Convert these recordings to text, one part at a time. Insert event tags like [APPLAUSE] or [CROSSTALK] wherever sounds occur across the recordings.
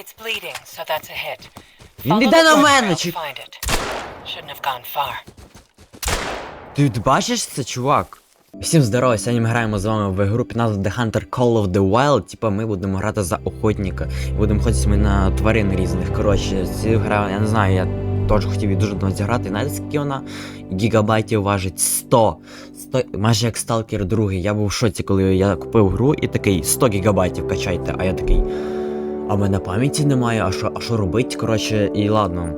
It's bleeding, so that's a hit. Він іде на мене, чи... Shouldn't have gone far. Ти бачиш це, чувак? Всім здорово, сьогодні ми граємо з вами в гру під назвою The Hunter Call of the Wild. Типа ми будемо грати за охотника. Будемо ходити ми на тварин різних. Коротше, цю гра, я не знаю, я теж хотів її дуже давно зіграти. Знаєте, скільки вона гігабайтів важить 100. 100. Майже як Stalker 2. Я був в шоці, коли я купив гру і такий 100 гігабайтів качайте. А я такий. А в мене пам'яті немає, а що, а що робити? Коротше, і ладно.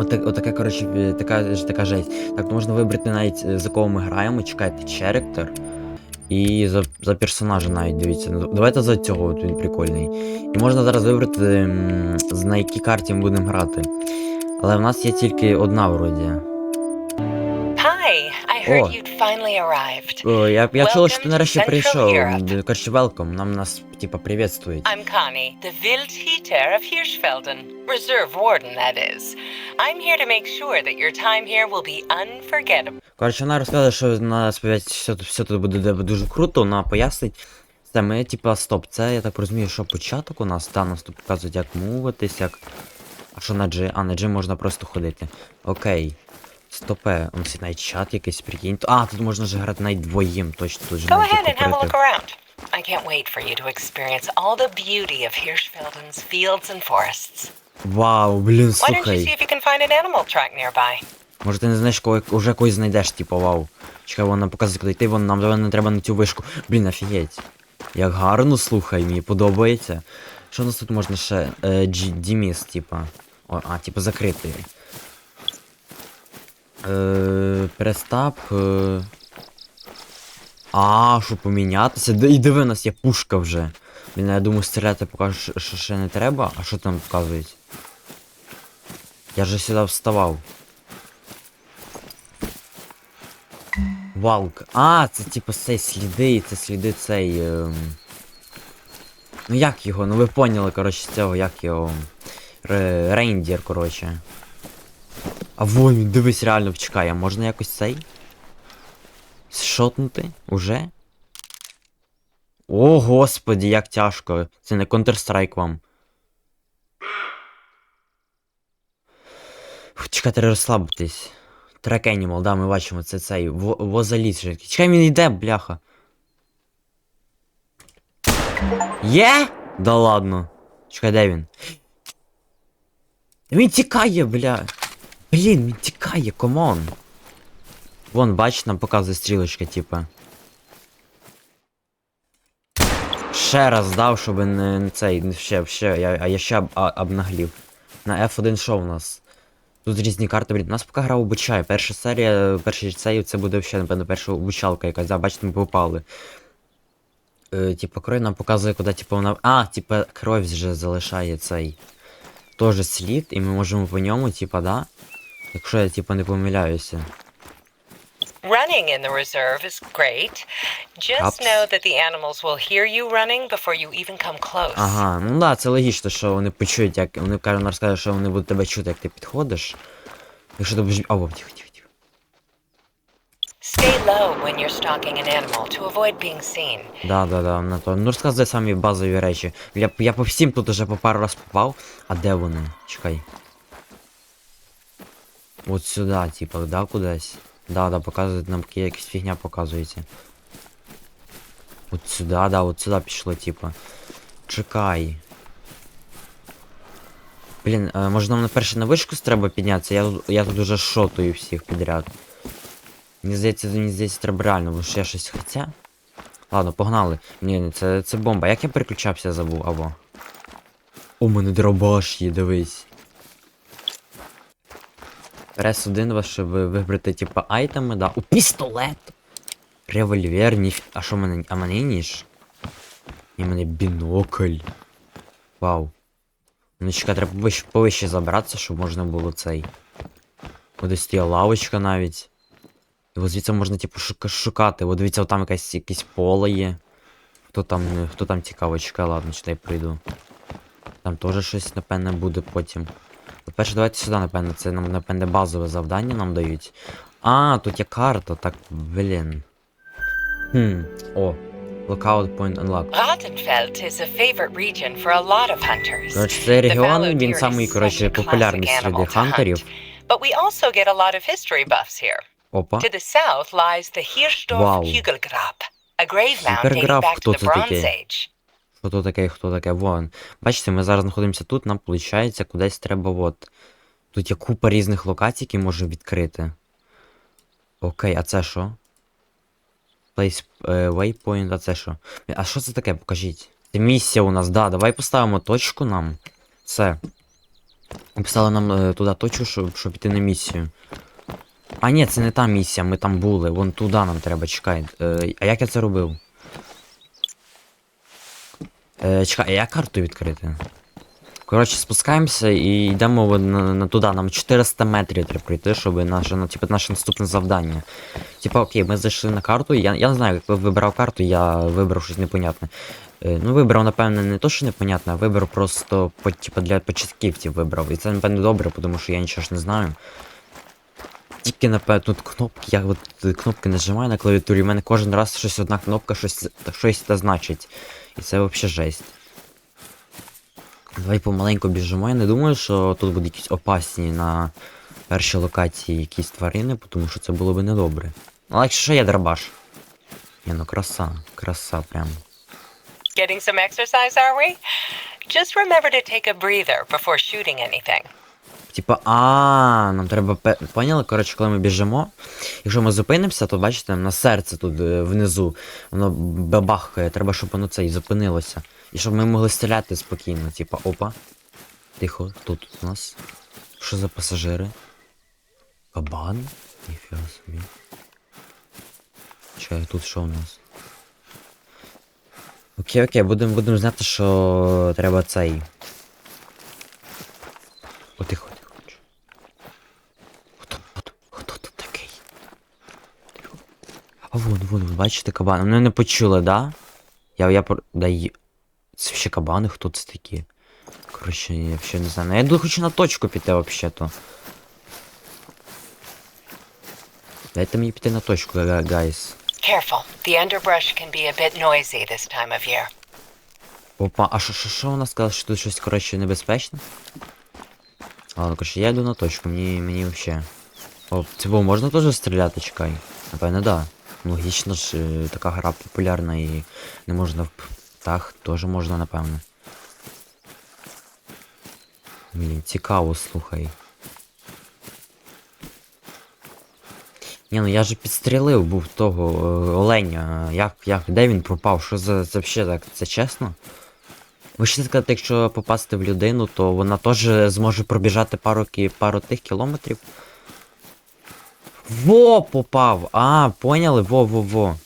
Отак, отака, коротше, е, така, така жесть. Так, можна вибрати навіть е, за кого ми граємо, чекайте, черектор. І за, за персонажа навіть дивіться. Ну, Давайте за цього, от він прикольний. І можна зараз вибрати, на якій карті ми будемо грати. Але в нас є тільки одна вроді. Hi, О. О, я, я чула, що ти Welcome нарешті прийшов. Europe. Коротше, велком, нам нас, типа, приветствують. I'm Connie, the Wildhüter of Hirschfelden. Reserve Warden, that is. I'm here to make sure that your time here will be unforgettable. Коротше, вона розказала, що на сповідь все, все тут буде дуже круто, вона пояснить. Це ми, типа, стоп, це я так розумію, що початок у нас, та нас тут показують, як мувитись, як. А що на G? А, на G можна просто ходити. Окей. Стопе, у нас є навіть чат якийсь, прикинь. А, тут можна ж грати навіть двоїм, точно тут же Go ahead and have a look around. I can't wait for you to experience all the beauty of Hirschfelden's fields and forests. Вау, блін, Why don't you see if you can find an animal track nearby? Може ти не знаєш, кого уже когось знайдеш, типу, вау. Чекай, вона показує, куди йти, вон нам давай не треба на цю вишку. Блін, офігеть. Як гарно, слухай, мені подобається. Що у нас тут можна ще? Е, Діміс, типа. О, а, типа закритий. Е, Престап. Е... А, що помінятися? І диви, у нас є пушка вже. Блін, я думаю, стріляти поки що, ще не треба. А що там показують? Я же сюди вставав. Валк. А, це типу цей сліди, це сліди цей. Ем... Ну як його? Ну ви поняли, коротше, з цього, як його. Ре... Рейндір, коротше. А вон він, дивись, реально чекає, можна якось цей? Шотнути? Уже? О, господі, як тяжко. Це не Counter-Strike вам. Чекайте, розслабтесь. Трек Animal, да, ми бачимо, це цей. Во- Возаліс же. Чекай, він йде, бляха. Є? Да ладно. Чекай, де він? Він тікає, бля. Блін, він тікає, комон. Вон, бач, нам показує стрілочка, типа. Ще раз дав, щоб не, цей, не ще, ще, я, а я ще об, а, обнаглів. На F1 що у нас? Тут різні карти, блін. Нас поки гра обучає. Перша серія, перший цей, це буде ще, напевно, перша обучалка якась, да, бачите, ми попали. Е, типа, кров нам показує, куди, типу, вона. А, типа, кров вже залишає цей. Тоже слід, і ми можемо по ньому, типа, да? Якщо я, типа, не помиляюся. Running in the reserve is great. Just know that the animals will hear you running before you even come close. Ага, ну да, це логічно, що вони почують, як. Вони кажуть, розкаже, що вони будуть тебе чути, як ти підходиш. Якщо ти будеш. О, тихо, тихо, тихо. Stay low when you're stalking an animal to avoid being seen. Да, да, да, на то. Ну розказуй самі базові речі. Я, я по всім тут уже по пару раз попав. А де вони? Чекай. От сюди, типа, да, кудись. Да, да, показують нам якась фігня показується. От сюди, да, от сюди пішло, типа. Чекай. Блін, може нам на перше на вишку треба піднятися? Я, тут- я тут уже шотую всіх підряд. Мені здається, мені здається, треба реально, бо ще щось хоча. Ладно, погнали. Ні, це, це бомба. Як я переключався, забув, або. У мене дробаш є, дивись. Прес один вас, щоб вибрати, типа, айтеми, да. У пістолет! Револьвер, ніф... А що мене? А мене ніж? І мене бінокль. Вау. Ну чекай, треба повище, повище забратися, щоб можна було цей. Кудись є лавочка навіть. І звідси можна, типу, шука- шукати. От дивіться, там якесь, якесь поле є. Хто там, хто там цікаво, чекай, ладно, чи я прийду. Там теж щось, напевне, буде потім. По-перше, давайте сюди, напевне, це нам, напевне, базове завдання нам дають. А, тут є карта, так, блін. Хм, о. Lookout point unlocked. Rattenfeld is a favorite region for a lot of hunters. Коротше, цей регіон, він самий, is коротше, популярний серед хантерів. But we also get a lot of history buffs here. Опа. To the south lies the Hirschdorf Wow. Hugelgrab, a grave mound dating back to the Bronze? Age. Що то таке, хто таке? Вон. Бачите, ми зараз знаходимося тут, нам виходить, кудись треба от. Тут є купа різних локацій, які можемо відкрити. Окей, а це що? Place е, waypoint, а це що? А що це таке? Покажіть. Це місія у нас, да, давай поставимо точку нам. Все. Поставили нам е, туди точку, щоб, щоб піти на місію. А ні, це не та місія, ми там були. Вон туди нам треба, чекай. Е, а як я це робив? Е, чекай, а як карту відкрити? Коротше, спускаємося і йдемо на, на туди. Нам 400 метрів треба пройти, щоб наше, ну, типу, наше наступне завдання. Типа, окей, ми зайшли на карту. Я, я не знаю, як вибирав карту, я вибрав щось непонятне. Е, ну, вибрав, напевне, не то, що непонятне, а вибрав просто по, типу, для початківців вибрав. І це, напевне, добре, тому що я нічого ж не знаю. Тільки, напевно, тут кнопки, я от кнопки нажимаю на клавіатурі, в мене кожен раз щось одна кнопка, щось, щось це значить. І це взагалі жесть. Давай помаленьку біжимо. Я не думаю, що тут будуть якісь опасні на першій локації якісь тварини, тому що це було би недобре. Але якщо що, є драбаш. Ні, ну краса, краса прям. Getting some exercise, are we? Just remember to take a breather before shooting anything. Типа, а, нам треба пе- поняли, коротше, коли ми біжимо. Якщо ми зупинимося, то бачите, на серце тут е, внизу, воно бабахкає, треба, щоб воно це і зупинилося. І щоб ми могли стріляти спокійно, типа, опа. Тихо, тут у нас? Що за пасажири? Кабан? Ніфіга собі. Чекай, тут що у нас? Окей, окей, будемо будем знати, що треба цей. О, тихо, тихо. чу. Хто, хто, хто тут такий? Тихо. Вон, вон, ви бачите кабани. Вони не почули, да? Я, я. Да є... Це ще кабани, хто це такі? Коротше, я взагалі не знаю. Ну, я йду хочу на точку піти, взагалі-то. Дайте мені піти на точку, га- гайс. Careful, the underbrush can be a bit noisy this time of year. Опа, а що, що, що вона сказала, що тут щось, коротше, небезпечне? Ладно, коротше, я йду на точку, мені, мені вообще. О, цього можна теж стріляти, чекай. Напевно, да. Логічно ж, е, така гра популярна і не можна в птах теж можна, напевно. Блін, цікаво, слухай. Ні, ну я же підстрілив був того е, оленя. Як, як, де він пропав? Що за це взагалі так? Це чесно? Ви ще сказати, якщо попасти в людину, то вона теж зможе пробіжати пару, пару тих кілометрів. Во, попав! А, поняли? Во,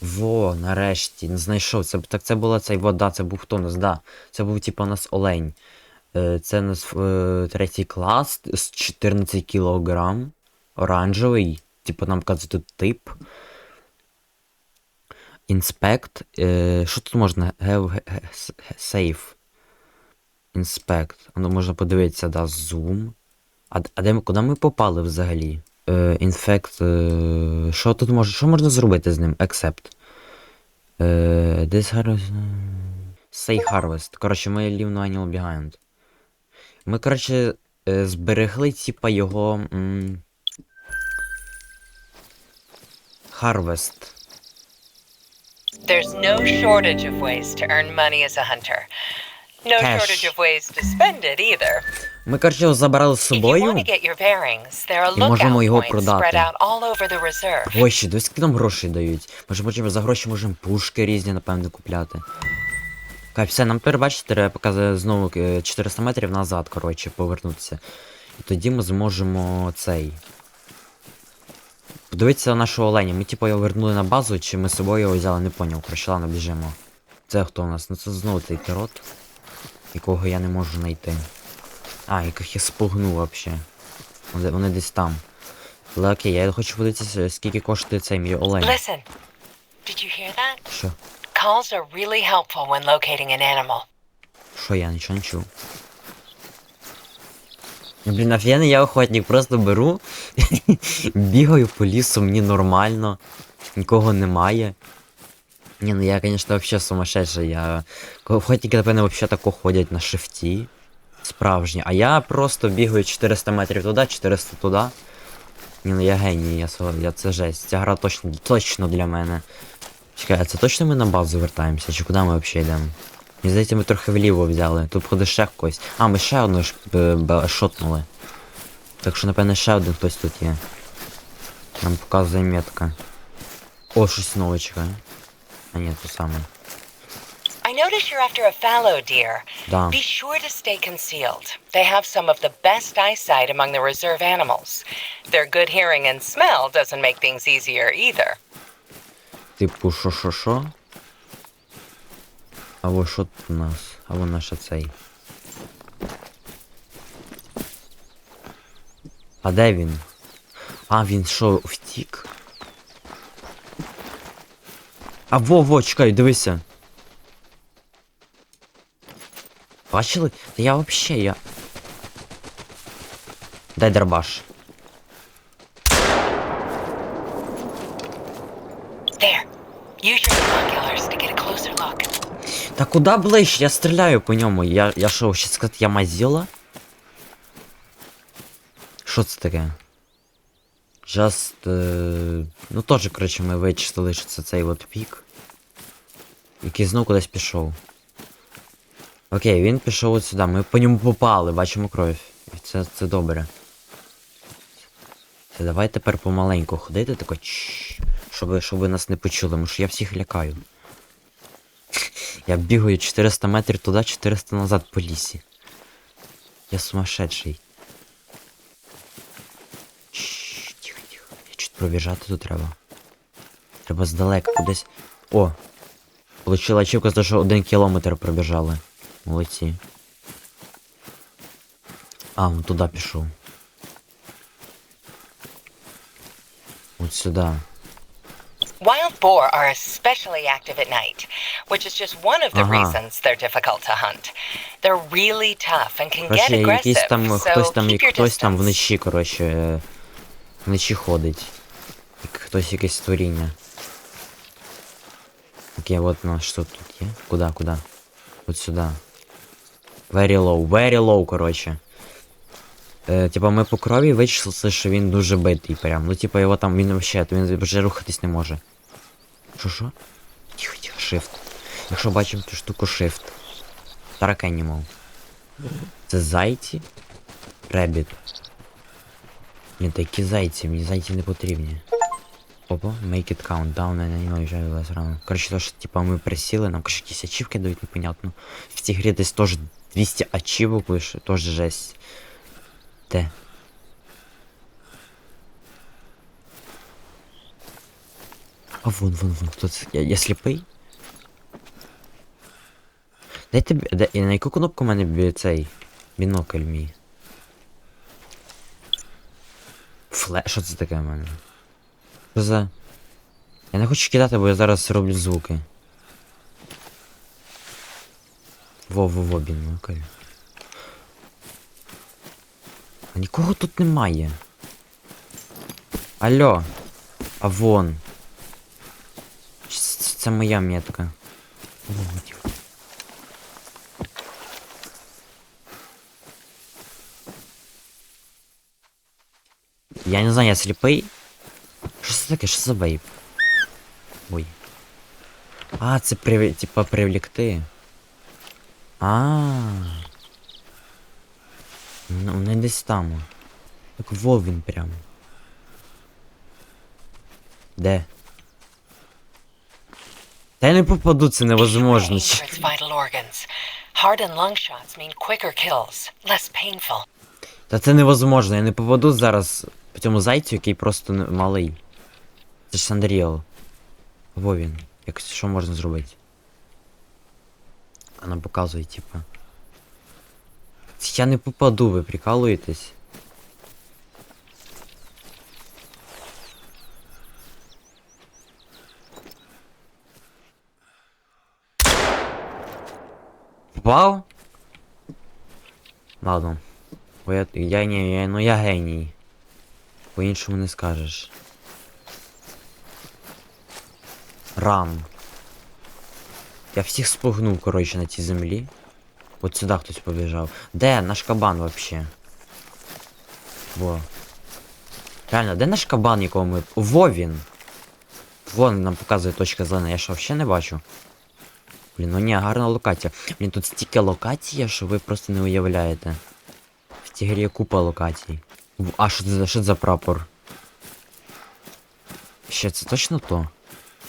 во, нарешті, не знайшов. Це, так це була цей вода, це був хто у нас, да. Це був типа у нас олень. Е, це у нас е, третій клас з 14 кілограм. Оранжевий. Типу нам казати тут тип. Інспект. Е, що тут можна? Сейф. Інспект. Воно можна подивитися, да, зум. А, а де ми, куди ми попали взагалі? Е, інфект. Е, що тут можна. Що можна зробити з ним? Accept. Е, this harvest. Say harvest. Коротше, ми leave no animal behind. Ми, коротше, е, зберегли, типа, його. М- Harvest. There's no shortage of ways to earn money as a hunter. No shortage of ways to spend it either. Ми, коротше, його забрали з собою. І можемо його продати. Гроші, дивись, скільки нам грошей дають. Може, потім за гроші можемо пушки різні, напевно, купляти. Кай, все, нам тепер, бачите, треба показати знову е, 400 метрів назад, коротше, повернутися. І тоді ми зможемо цей. Подивитися на нашого оленя. Ми типу його вернули на базу, чи ми з собою його взяли, не поняв. Коротше, ладно, біжимо. Це хто у нас? Ну це знову цей пірот, якого я не можу знайти. А, яких я спугнув вообще. Вони, вони десь там. Але окей, я хочу подивитися, скільки коштує цей мій олень. Listen, did you hear that? Що? Calls are really helpful when locating an animal. Що я нічого не чув? Блін, офігенно, я охотник, просто беру, [LAUGHS] бігаю по лісу, мені нормально, нікого немає. Не, ну я, конечно, вообще сумасшедший. Я... Охотники, напевно, вообще тако ходять на шифті. Справжні. А я просто бігаю 400 метрів туди, 400 туди. Ні, ну я геній, я, я це жесть. Ця гра точно, точно для мене. Чекай, а це точно ми на базу вертаємося? Чи куди ми взагалі йдемо? Мені здається, ми трохи вліво взяли. Тут ходить ще когось. А, ми ще одну б- шотнули. Так що, напевно, ще один хтось тут є. Нам показує метка. О, щось нове чекає. А ні, то саме. I notice you're after a fallow deer. Да. Be sure to stay concealed. They have some of the best eyesight among the reserve animals. Their good hearing and smell doesn't make things easier either. Типу, що, що, що? А во що тут у нас? А во наша цей. А де він? А, він що, втік? А во, во, чекай, дивися. Бачили? Та я вообще, я. Дай дробаш. Та куди ближче? Я стріляю по ньому. Я, я що, ще сказати, я мазіла? Що це таке? Just... Е... Ну теж, коротше, ми вичислили, що це цей от пік. Який знов кудись пішов. Окей, він пішов от сюди. Ми по ньому попали, бачимо кров. Це, це добре. Це давай тепер помаленьку ходити, тако чш, щоб, щоб ви нас не почули, тому що я всіх лякаю. Я бігаю 400 метрів туди, 400 назад по лісі. Я сумасшедший. Чш, Тихо, тихо. Я чуть пробіжати тут треба. Треба здалека кудись. О! Получила ачівка за що один кілометр пробіжали. Молодці. А, он туди пішов. От сюди. Wild boar are especially active at night, which is just one of the Ага. reasons they're difficult to hunt. They're really tough and can get aggressive, там, so хтось там, keep your хтось там distance. вночі, коротше, е, вночі ходить. Як хтось якесь створіння. Окей, от у нас що тут є? Куда, куда? От сюди. Very low, very low, коротше. Е, типа ми по крові вичислили, що він дуже битий прям. Ну типа його там, він вообще, він вже рухатись не може. Що що? Тихо, тихо, shift. Якщо бачимо цю штуку shift. Тарак Animal. Це зайці? Ребіт. Ні, такі зайці, мені зайці не потрібні. Опа, make it count down and animal usually less random. Короче, то, що типа ми присіли, нам короче, якісь ачівки дають, непонятно. В цій грі десь теж 200 ачівок лише, теж жесть. Де? А вон, вон, вон, це? Я, я сліпий? Дайте, і на яку кнопку в мене цей бінокль мій? Фле... Що це таке в мене? Що за... Я не хочу кидати, бо я зараз роблю звуки. Во-во-во, бінокль. А нікого тут немає. Алло. А вон. Ч- Це, це моя метка. О, тихо. Я не знаю, я сліпий. Це таке? Що за вейп? Ой. А, це прив... типа привлекти. А. Ну, не десь там. Так во він прям. Де? Та я не попаду, це невозможно. Та це невозможно, я не попаду зараз по цьому зайцю, який просто малий. Це ж Сандріал. Во він. Як що можна зробити? Вона показує, типа. Я не попаду, ви прикалуєтесь. Попав? Ладно. Бо я, я ні, я, ну я геній. По-іншому не скажеш. Ран. Я всіх спугнув, коротше, на цій землі. От сюди хтось побіжав. Де наш кабан вообще? Во. Реально, де наш кабан, якого ми. Во він! Вон нам показує точка зелена, я що взагалі не бачу. Блін, ну ні, гарна локація. Блін, тут стільки локацій, що ви просто не уявляєте. В цій грі купа локацій. А що це, що це за прапор? Ще це точно то?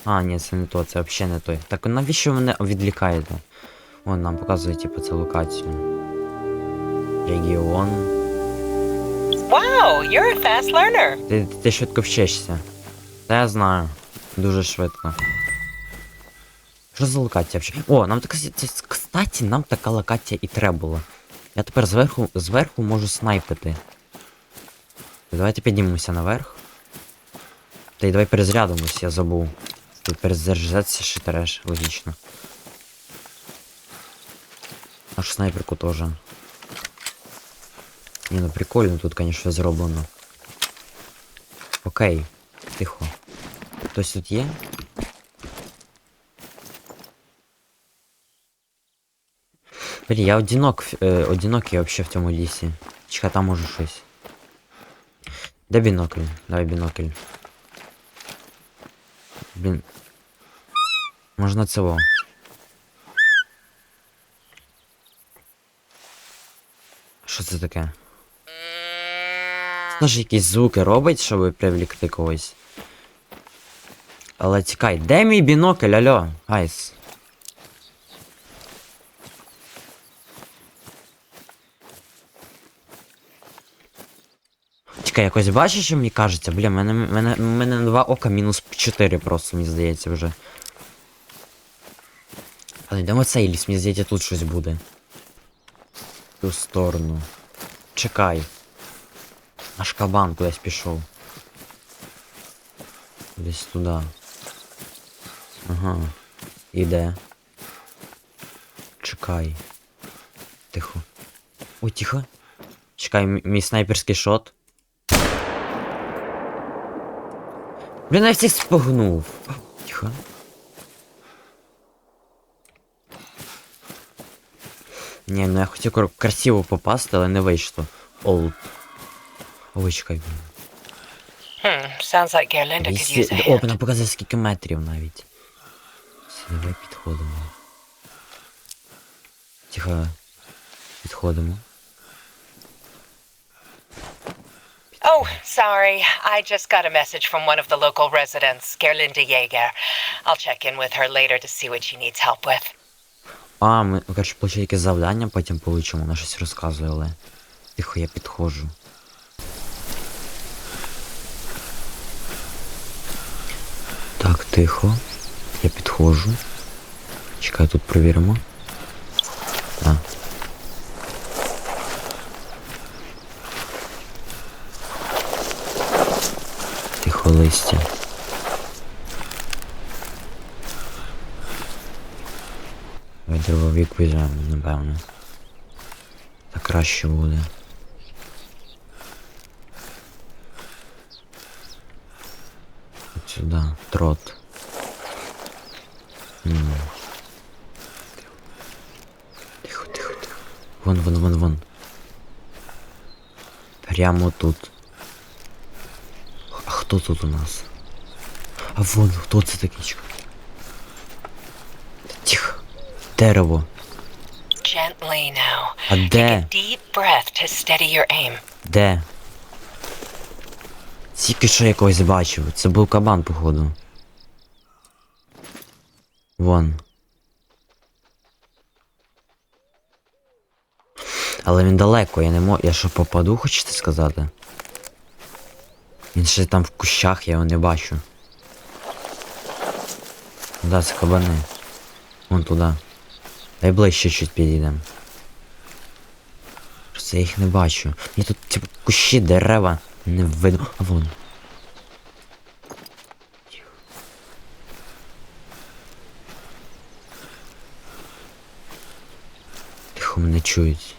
А, ні, це не то, це взагалі не той. Так навіщо мене відлікаєте? Вон нам показує, типу, це локацію. Регіон. Wow, you're a fast learner. Ти, ти швидко вчишся. Та я знаю. Дуже швидко. Що за локація взагалі? О, нам така. це- Кстати, нам така локація і треба була. Я тепер зверху, зверху можу снайпити. Давайте піднімемося наверх. Та й давай перезарядимось, я забув. Тут перезаряджатися ще треш, логічно. Аж снайперку теж. Ні, ну прикольно тут, конечно, зроблено. Окей, тихо. Хтось тут є? Блін, я одинок, в- е, одинокий вообще в цьому лісі. Чекай, там може щось. Де бінокль? Давай бінокль. Блін. Можна цього. Що це таке? Це ж якісь звуки робить, щоб привлікти когось. Але чекай, де мій бінокль, алло? Гайс. Чекай, якось бачиш, що мені кажеться? Бля, мене, мене, мене два ока мінус 4 просто, мені здається, вже. Але йдемо цей ліс, мені здається, тут щось буде. В ту сторону. Чекай. Наш кабан кудись пішов. Десь туди. Ага. Іде. Чекай. Тихо. Ой, тихо. Чекай, мій снайперський шот. Блін, я всіх спугнув. Тихо. Ні, ну я хотів красиво попасти, але не вийшло. Олд. Ой, чекай, блін. Hmm, sounds like Gerlinda could use a О, hand. показує скільки метрів навіть. Все, давай підходимо. Тихо. Підходимо. Oh, sorry. I just got a message from one of the local residents, Gerlinda Jaeger. I'll check in with her later to see what she needs help with. А, ми, коротше, получили якесь завдання, потім получимо, вона щось розказує, але. Тихо, я підходжу. Так, тихо. Я підходжу. Чекай, тут провіримо. Так. Тихо листя. Давай дробовик візьмемо, напевно. Так краще буде. От сюди. Трот. Тихо, тихо, тихо. Вон, вон, вон, вон. Прямо тут. А хто тут у нас? А вон, хто це такий? Чекай. Тихо. Дерево. Gently now. А де? Deep breath to steady your aim. Де? Тільки що я когось бачив. Це був кабан, походу. Вон. Але він далеко, я не можу. Я що попаду, хочете сказати? Він ще там в кущах, я його не бачу. Да, це кабани. Вон туди. Дай ближче чуть підійдемо. Просто я їх не бачу. Мені тут, типу, кущі, дерева не видно. А вон. Тихо мене чують.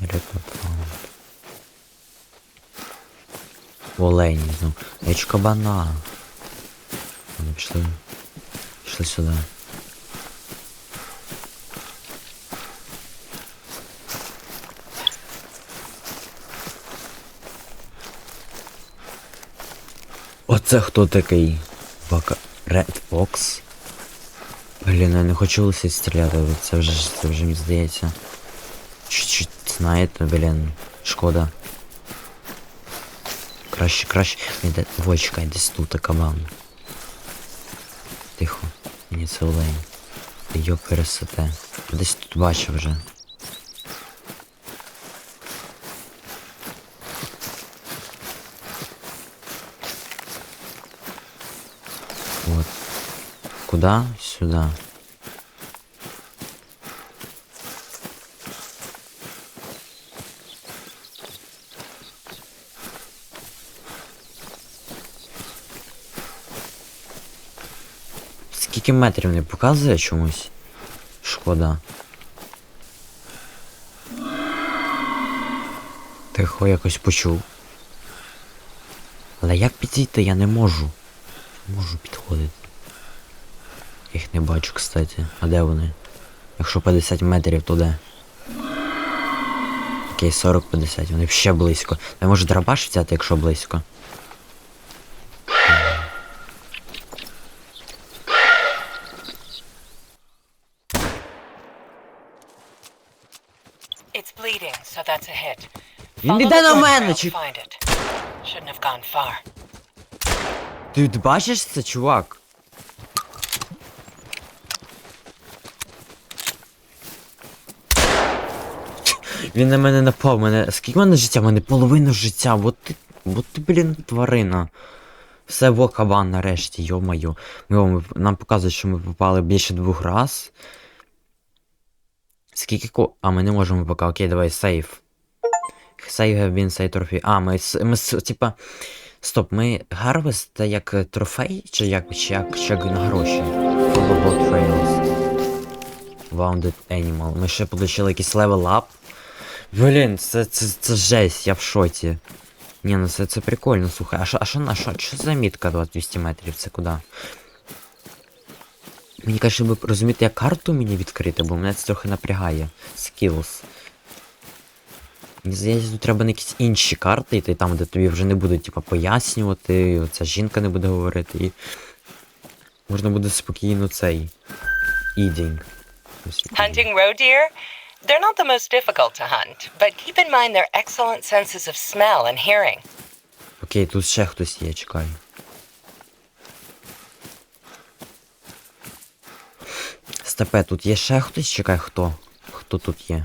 Репортаунд. Олені, ну. Еч кабана. Вони пішли. Пішли сюди. Оце хто такий? Бака... Red Fox? Блін, я не хочу лише стріляти, це вже, це вже мені здається. Чуть-чуть знаєте, блін, шкода. Краще, краще. Ні, де... Ой, чекай, десь тут кабан. Тихо, мені це олень. Йо пересете. Десь тут бачив вже. Вот. Куда? Сюда. Скільки метрів не показує чомусь? Шкода. Тихо якось почув. Але як підійти, я не можу. Можу підходити. Їх не бачу, кстати. А де вони? Якщо 50 метрів, то де? Окей, 40-50, вони ще близько. Я можу драбаш взяти, якщо близько. It's bleeding, so that's a hit. Він іде на мене, чи... Ти бачиш це, чувак? Він на мене напав, мене. Скільки в мене життя? У мене половина життя. Вот ти. Вот ти, блін, тварина. Все во кабан нарешті, ми, нам показують, що ми попали більше двох раз. Скільки ко. А, ми не можемо поки. Окей, давай, сейф. Save have been saved trophy. А, ми, ми типа. Стоп, ми Harvest це як е, трофей, чи як, чи як, чи як на гроші? Wounded Animal. Ми ще получили якийсь up. Блін, це, це, це жесть, я в шоці. Ні, ну це, це прикольно, слухай. А що, а що, а що, за мітка 200 метрів? Це куди? Мені каже, щоб розуміти, як карту мені відкрити, бо мене це трохи напрягає. Skills. Мені здається, тут треба на якісь інші карти йти, там, де тобі вже не будуть, типа, пояснювати, оця жінка не буде говорити, і можна буде спокійно цей. Eating. Hunting roe deer? They're not the most difficult to hunt, but keep in mind their excellent senses of smell and hearing. Окей, тут ще хтось є, чекай. Степе, тут є ще хтось, чекай, хто? Хто тут є?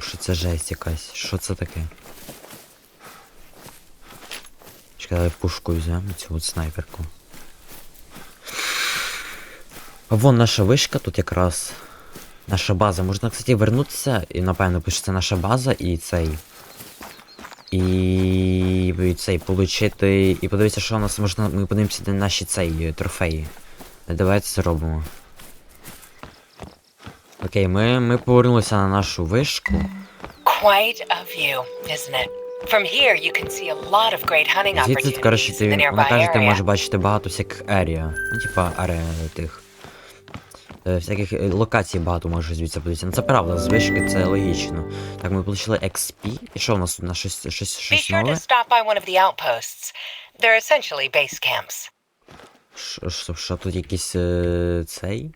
Що це жесть якась. Що це таке? Давай пушку візьмемо, цю от снайперку. А вон наша вишка тут якраз. Наша база. Можна, кстати, вернутися, і напевно пишеться наша база і цей. І, і цей получити. І подивитися, що у нас можна. Ми подивимося на наші цей е, трофеї. Е, Давайте це зробимо. Окей, ми, ми повернулися на нашу вишку. Quite a view, isn't it? From here, you can see a lot of great hunting Звідси, коротше, ти, вона каже, ти можеш бачити багато всяких ерія. Ну, типа, аре тих. Е, всяких е, локацій багато можеш звідси подивитися. Ну це правда, з вишки це логічно. Так, ми отримали XP. І що у нас тут на щось, щось, щось нове? що, що тут якийсь е, цей?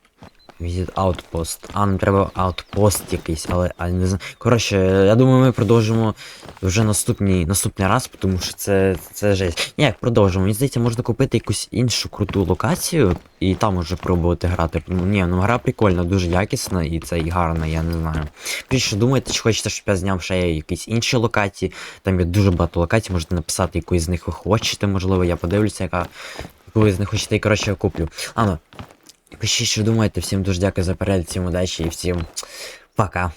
Visit Outpost. А, нам треба Outpost якийсь, але а, не знаю. Коротше, я думаю, ми продовжимо вже наступний, наступний раз, тому що це, це жесть. Ні, як продовжимо. Мені здається, можна купити якусь іншу круту локацію і там уже пробувати грати. Ну, ні, ну гра прикольна, дуже якісна і це і гарна, я не знаю. Що думаєте, чи хочете, щоб я зняв ще якісь інші локації. Там є дуже багато локацій, можете написати, яку з них ви хочете, можливо, я подивлюся, яка. Ви з них хочете, і коротше я куплю. Ладно, Пишіть, що думаєте. Всім дуже дякую за перегляд, всім удачі і всім пока.